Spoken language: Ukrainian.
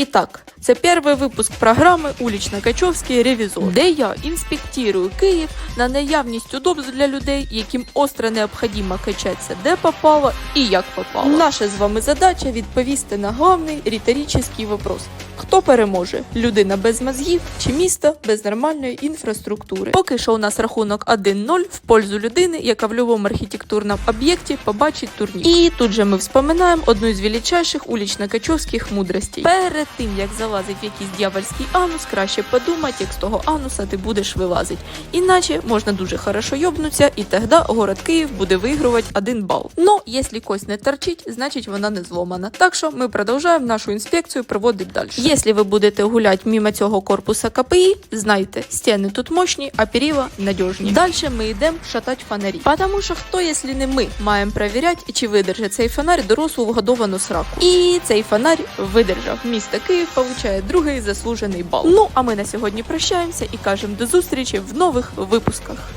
Итак, це перший випуск програми Улічно-Качовський ревізор, де я інспектирую Київ на наявність удобств для людей, яким остро необхідно качатися де попало і як попало. Наша з вами задача відповісти на головний риторичний вопрос. Хто переможе? Людина без мозгів чи місто без нормальної інфраструктури? Поки що у нас рахунок 1-0 в пользу людини, яка в будь-якому архітектурному об'єкті побачить турнір. І тут же ми вспоминаємо одну з величайших улічно-качовських мудростей. Перед тим як залазить в якийсь дьявольський анус, краще подумати, як з того ануса ти будеш вилазити. Іначе можна дуже хорошо йобнутися, і тоді город Київ буде вигравати один бал. Ну, якщо кость не торчить, значить вона не зломана. Так що ми продовжуємо нашу інспекцію проводити далі. Якщо ви будете гуляти мимо цього корпуса КПІ, знайте, стіни тут мощні, а перила надіжні. Далі ми йдемо шатати фонарі. Потому що хто, якщо не ми, маємо перевіряти, чи видержить цей фонарь дорослу вгодовану сраку. І цей фонарь видержав. Київ получає другий заслужений бал. Ну а ми на сьогодні прощаємося і кажемо до зустрічі в нових випусках.